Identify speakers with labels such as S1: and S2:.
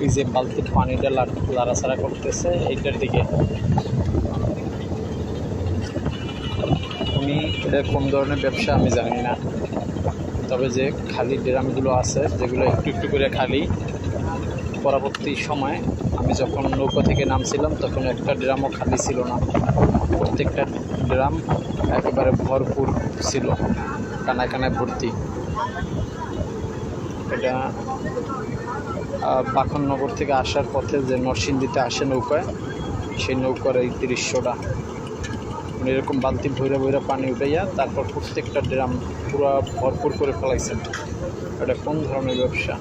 S1: এই যে বালতির পানিটা লাড়- লাড়াচাড়া করতেছে, এইটার দিকে। উনি এটা কোন ধরনের ব্যবসা আমি জানি না। তবে যে খালি ড্রামগুলো আছে, যেগুলো একটু একটু করে খালি, পরবর্তী সময় আমি যখন নৌকা থেকে নামছিলাম, তখন একটা ড্রামও খালি ছিল না। প্রত্যেকটা ড্রাম একেবারে ভরপুর ছিল, কানায় কানায় ভর্তি। এটা পাখননগর থেকে আসার পথে যে নরসিংদীতে আসে নৌকায়, সেই নৌকার এই দৃশ্যটা। উনি এরকম বালতি ভৈরা ভৈরা পানি উঠাইয়া তারপর প্রত্যেকটা ড্রাম পুরো ভরপুর করে ফেলাইছেন। এটা কোন ধরনের ব্যবসা?